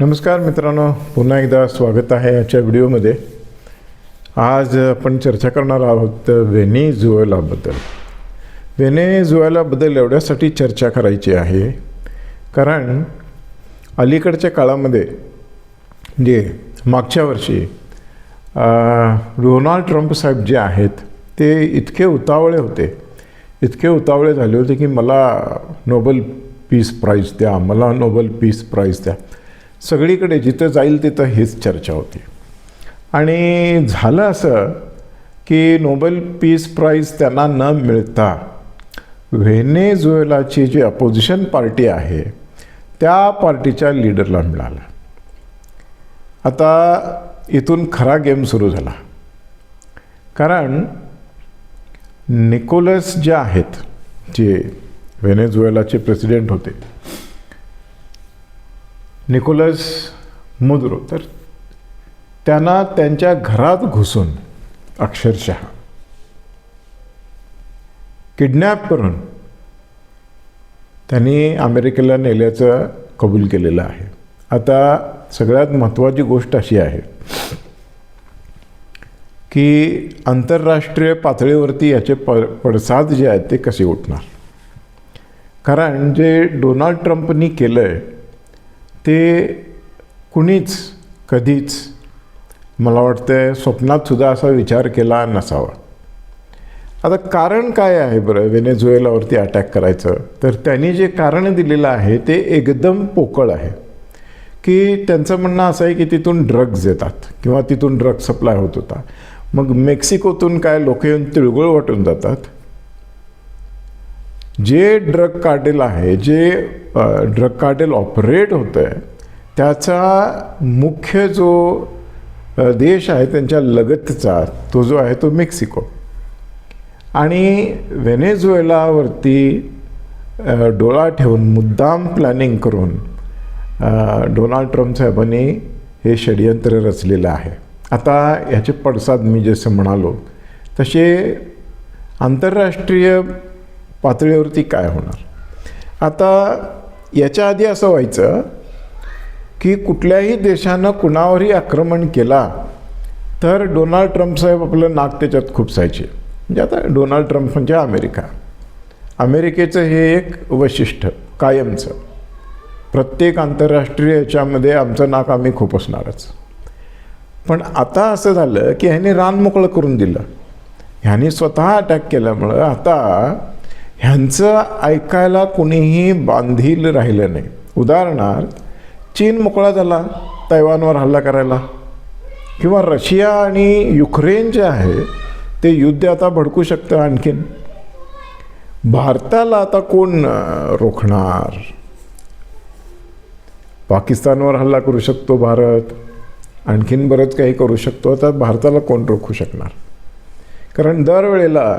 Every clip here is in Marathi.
नमस्कार मित्रांनो पुन्हा एकदा स्वागत आहे आजच्या व्हिडिओमध्ये. आज आपण चर्चा करणार आहोत व्हेनेझुएलाबद्दल. व्हेनेझुएलाबद्दल एवढ्यासाठी चर्चा करायची आहे कारण अलीकडच्या काळामध्ये जे मागच्या वर्षी डोनाल्ड ट्रम्प साहेब जे आहेत ते इतके उतावळे होते इतके उतावळे झाले होते की मला नोबल पीस प्राईज द्या मला नोबल पीस प्राईज द्या. सगळीकडे जिथं जाईल तिथं हीच चर्चा होती. आणि झालं असं की नोबेल पीस प्राईज त्यांना न मिळता व्हेनेझुएलाची जी अपोजिशन पार्टी आहे त्या पार्टीच्या लीडरला मिळालं. आता इथून खरा गेम सुरू झाला. कारण निकोलस जे आहेत जे व्हेनेझुएलाचे प्रेसिडेंट होते निकोलस मुद्रो तर त्यांना त्यांच्या घरात घुसून अक्षरशः किडनॅप करून त्यांनी अमेरिकेला नेल्याचं कबूल केलेलं आहे. आता सगळ्यात महत्त्वाची गोष्ट अशी आहे की आंतरराष्ट्रीय पातळीवरती याचे प पडसाद जे आहेत ते कसे उठणार? कारण जे डोनाल्ड ट्रम्पनी केलं आहे ते कुणीच कधीच मला वाटतं स्वप्नातसुद्धा असा विचार केला नसावा. आता कारण काय आहे बरं? व्हेनेझुएलावरती अटॅक करायचं. तर त्यांनी जे कारण दिलेलं आहे ते एकदम पोकळ आहे. की त्यांचं म्हणणं असं आहे की तिथून ड्रग्ज येतात किंवा तिथून ड्रग सप्लाय होत होता. मग मेक्सिकोतून काय लोक येऊन तिळगुळ वाटून जातात? जे ड्रग कार्टेल आहे जे ड्रग कार्टेल ऑपरेट होतं आहे त्याचा मुख्य जो देश आहे त्यांच्या लगतचा तो जो आहे तो मेक्सिको. आणि व्हेनेझुएलावरती डोळा ठेवून मुद्दाम प्लॅनिंग करून डोनाल्ड ट्रम्प साहेबांनी हे षडयंत्र रचलेलं आहे. आता ह्याचे पडसाद मी जसं म्हणालो तसे आंतरराष्ट्रीय पातळीवरती काय होणार? आता याच्या आधी असं व्हायचं की कुठल्याही देशानं कुणावरही आक्रमण केला तर डोनाल्ड ट्रम्प साहेब आपलं नाक त्याच्यात खुपसायचे. म्हणजे आता डोनाल्ड ट्रम्प म्हणजे अमेरिका. अमेरिकेचं हे एक वैशिष्ट्य कायमचं. प्रत्येक आंतरराष्ट्रीय याच्यामध्ये आमचं नाक आम्ही खुपसणारच पण आता असं झालं की ह्याने रान मोकळं करून दिलं. ह्याने स्वतः अटॅक केल्यामुळं आता ह्यांचं ऐकायला कुणीही बांधील राहिलं नाही. उदाहरणार्थ चीन मोकळा झाला तैवानवर हल्ला करायला. किंवा रशिया आणि युक्रेन जे आहे ते युद्ध आता भडकू शकतं आणखीन. भारताला आता कोण रोखणार? पाकिस्तानवर हल्ला करू शकतो भारत. आणखीन बरंच काही करू शकतो. आता भारताला कोण रोखू शकणार? कारण दरवेळेला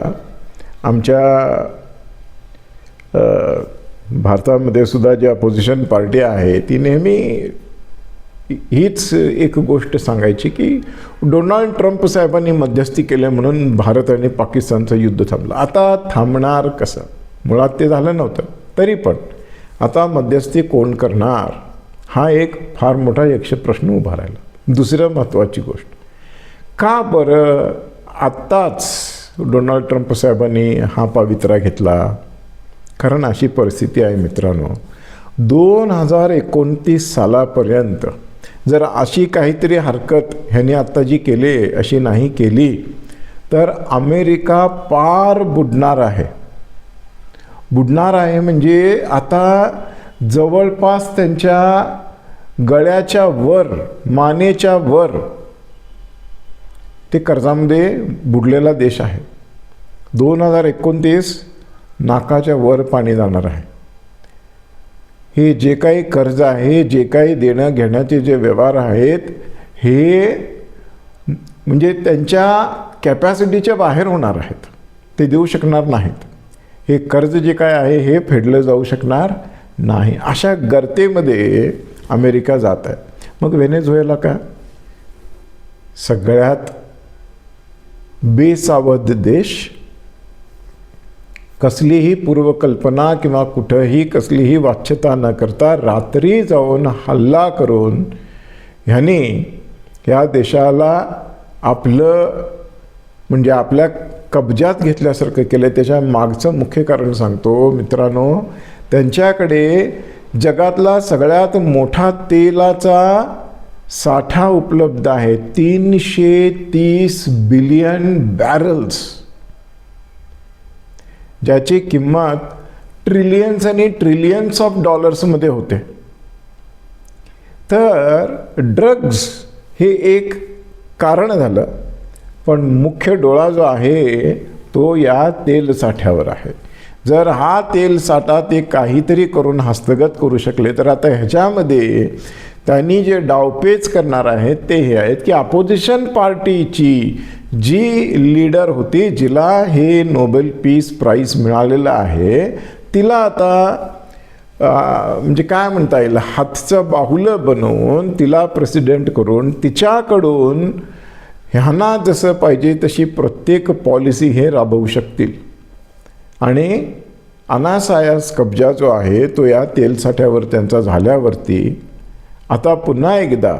आमच्या भारतामध्ये सुद्धा जी अपोजिशन पार्टी आहे ती नेहमी हीच एक गोष्ट सांगायची की डोनाल्ड ट्रम्प साहेबांनी मध्यस्थी केल्या म्हणून भारत आणि पाकिस्तानचं युद्ध थांबलं. आता थांबणार कसं? मुळात ते झालं नव्हतं. तरी पण आता मध्यस्थी कोण करणार? हा एक फार मोठा यक्ष प्रश्न उभा राहिला. दुसरं महत्त्वाची गोष्ट का बरं आत्ताच डोनाल्ड ट्रम्प साहेबांनी हा पवित्रा घेतला? कारण अशी परिस्थिती आहे मित्रांनो. दोन हजार एकोणतीस सालापर्यंत जर अशी काहीतरी हरकत ह्याने आत्ता जी केली अशी नाही केली तर अमेरिका पार बुडणार आहे. बुडणार आहे म्हणजे आता जवळपास त्यांच्या गळ्याच्या वर मानेच्या वर ते कर्जामध्ये बुडलेला देश आहे. दोन हजार एकोणतीस नाकाच्या वर पाणी जाणार आहे. हे जे काही कर्ज आहे जे काही देणं घेण्याचे जे व्यवहार आहेत हे म्हणजे त्यांच्या कॅपॅसिटीच्या बाहेर होणार आहेत. ते देऊ शकणार नाहीत. हे कर्ज जे काय आहे हे फेडलं जाऊ शकणार नाही. अशा गर्तेमध्ये अमेरिका जात आहे. मग व्हेनेझुएला का? सगळ्यात बेसावध देश कसलीही पूर्वकल्पना किंवा कुठंही कसलीही वाच्यता न करता रात्री जाऊन हल्ला करून ह्यांनी ह्या देशाला आपलं म्हणजे आपल्या कब्जात घेतल्यासारखं केलं त्याच्या मागचं मुख्य कारण सांगतो मित्रांनो त्यांच्याकडे जगातला सगळ्यात मोठा तेलाचा साठा उपलब्ध आहे. तीनशे तीस बिलियन बॅरल्स ज्याची किंमत ट्रिलियन्स आणि ट्रिलियन्स ऑफ डॉलर्समध्ये होते. तर ड्रग्ज हे एक कारण झालं पण मुख्य डोळा जो आहे तो या तेल साठ्यावर आहे. जर हा तेल साठा ते काहीतरी करून हस्तगत करू शकले तर आता ह्याच्यामध्ये त्यांनी जे डावपेच करणार आहेत ते हे आहेत की अपोजिशन पार्टीची जी लीडर होती जिला हे नोबेल पीस प्राईज मिळालेलं आहे तिला आता म्हणजे काय म्हणता येईल हातचं बाहुलं बनवून तिला प्रेसिडेंट करून तिच्याकडून ह्यांना जसं पाहिजे तशी प्रत्येक पॉलिसी हे राबवू शकतील. आणि अनासायास कब्जा जो आहे तो या तेलसाठ्यावर त्यांचा झाल्यावरती आता पुन्हा एकदा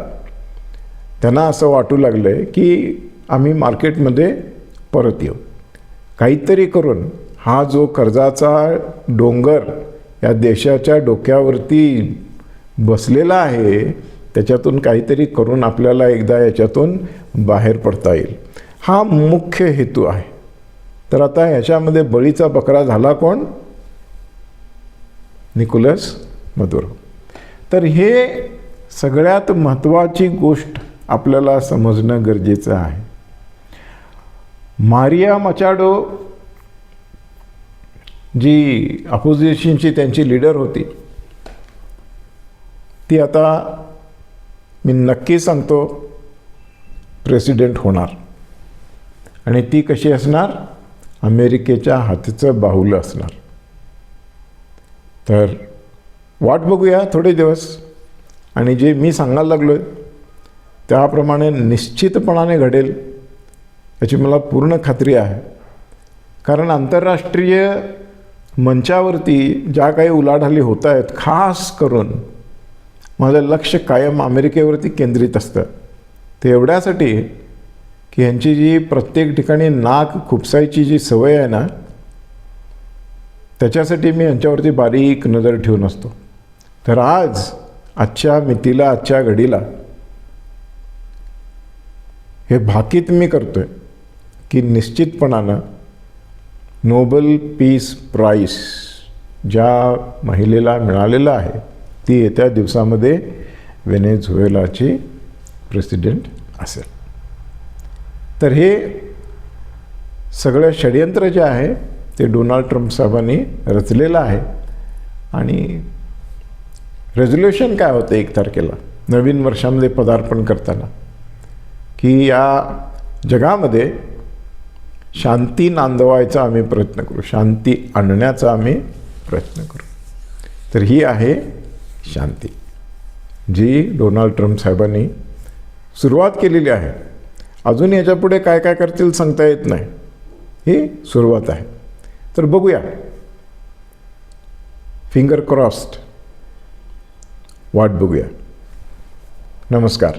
त्यांना असं वाटू लागलं आहे की आम्ही मार्केटमध्ये परत येऊ. काहीतरी करून हा जो कर्जाचा डोंगर या देशाच्या डोक्यावरती बसलेला आहे त्याच्यातून काहीतरी करून आपल्याला एकदा याच्यातून बाहेर पडता येईल. हा मुख्य हेतू आहे. तर आता ह्याच्यामध्ये बळीचा बकरा झाला कोण? निकोलस मधुर तर हे सगळ्यात महत्त्वाची गोष्ट आपल्याला समजणं गरजेचं आहे. मारिया मचाडो जी अपोजिशनची त्यांची लीडर होती ती आता मी नक्की सांगतो प्रेसिडेंट होणार. आणि ती कशी असणार? अमेरिकेच्या हातीचं बाहुलं असणार. तर वाट बघूया थोडे दिवस. आणि जे मी सांगायला लागलो आहे त्याप्रमाणे निश्चितपणाने घडेल. याची मला पूर्ण खात्री आहे. कारण आंतरराष्ट्रीय मंचावरती ज्या काही उलाढाली होत आहेत खास करून माझं लक्ष कायम अमेरिकेवरती केंद्रित असतं. ते एवढ्यासाठी की ह्यांची जी प्रत्येक ठिकाणी नाक खुपसायची जी सवय आहे ना त्याच्यासाठी मी यांच्यावरती बारीक नजर ठेवून असतो. तर आज आजच्या मितीला आजच्या घडीला हे भाकीत मी करतो आहे की निश्चितपणानं नोबल पीस प्राईस ज्या महिलेला मिळालेलं आहे ती येत्या दिवसामध्ये व्हेनेझुएलाची प्रेसिडेंट असेल. तर हे सगळं षडयंत्र जे आहे ते डोनाल्ड ट्रम्प साहेबांनी रचलेलं आहे. आणि रेझोल्युशन काय होतं एक तारखेला? नवीन वर्षामध्ये पदार्पण करताना. की या जगामध्ये शांती नांदवायचा आम्ही प्रयत्न करू. शांती आणण्याचा आम्ही प्रयत्न करू. तर ही आहे शांती जी डोनाल्ड ट्रम्प साहेबांनी सुरुवात केलेली आहे. अजून याच्यापुढे काय काय करतील सांगता येत नाही. ही सुरुवात आहे. तर बघूया. फिंगर क्रॉस्ड वाट बघूया. नमस्कार.